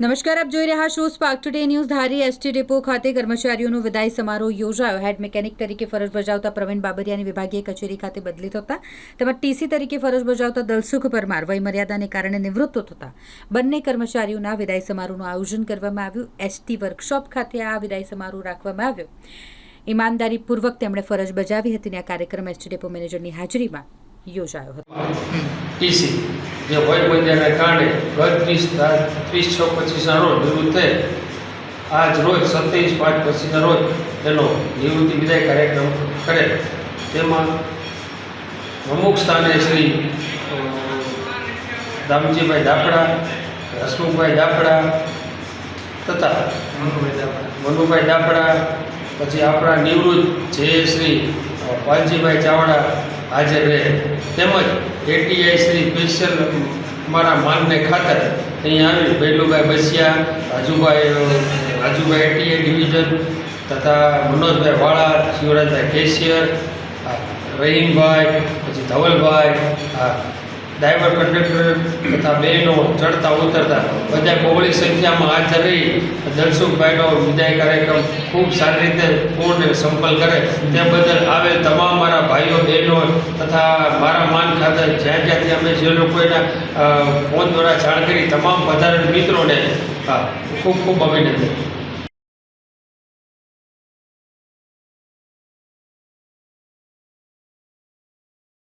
નમસ્કાર, આપ જોઈ રહ્યા છો Spark Today News Dhari ST depot ખાતે કર્મચારીઓનો વિદાય સમારોહ યોજાયો. હેડ મિકેનિક તરીકે ફરજ બજાવતા પ્રવીણ બાબરિયાની વિભાગીય કચેરી ખાતે બદલી થતા. તેમજ ટીસી તરીકે ફરજ બજાવતા દલસુખ પરમાર વયમર્યાદાને કારણે નિવૃત્ત થતા. બંને કર્મચારીઓના વિદાય સમારોહનું આયોજન કરવામાં આવ્યું. એસટી વર્કશોપ ખાતે આ વિદાય સમારોહ રાખવામાં આવ્યો. ઈમાનદારીપૂર્વક તેમણે ફરજ બજાવી હતી અને આ કાર્યક્રમ એસટી ડેપો મેનેજરની હાજરીમાં યોજાયો હતો. જે હોય બંધાને કારણે ગત ત્રીસ ત્રીસ છ પચીસના રોજ નિવૃત્ત થઈ. આજ રોજ સત્યાવીસ પાંચ પચીસના રોજ એનો નિવૃત્તિ વિદાય કાર્યક્રમ કરે. તેમાં પ્રમુખ સ્થાને શ્રી દામજીભાઈ દાપડા હસમુખભાઈ દાપડા તથા મનુભાઈ દાપડા પછી આપણા નિવૃત્ત જે શ્રી પાલજીભાઈ ચાવડા હાજર રહે તેમજ એટીઆઈ શ્રી સ્પેશિયલ મારા માનને ખાતર અહીં આવી ભૈલુભાઈ બસિયા, રાજુભાઈ રાજુભાઈ એટીઆઈ ડિવિઝન તથા મનોજભાઈ વાળા, શિવરાજભાઈ કેશિયર રહીમભાઈ, પછી ધવલભાઈ ડ્રાઈવર કંડક્ટર તથા બહેનો ચડતા ઉતરતા બધા બહોળી સંખ્યામાં હાજર રહી દલસુખભાઈનો વિદાય કાર્યક્રમ ખૂબ સારી રીતે પૂર્ણ સંપન્ન કરે. તે બદલ આવેલ તમામ મારા ભાઈઓ, બહેનો તથા મારા માન ખાતર જ્યાં જ્યાંથી અમે જે લોકોના ફોન દ્વારા જાણ કરી, તમામ વધારે મિત્રોને ખૂબ ખૂબ અભિનંદન.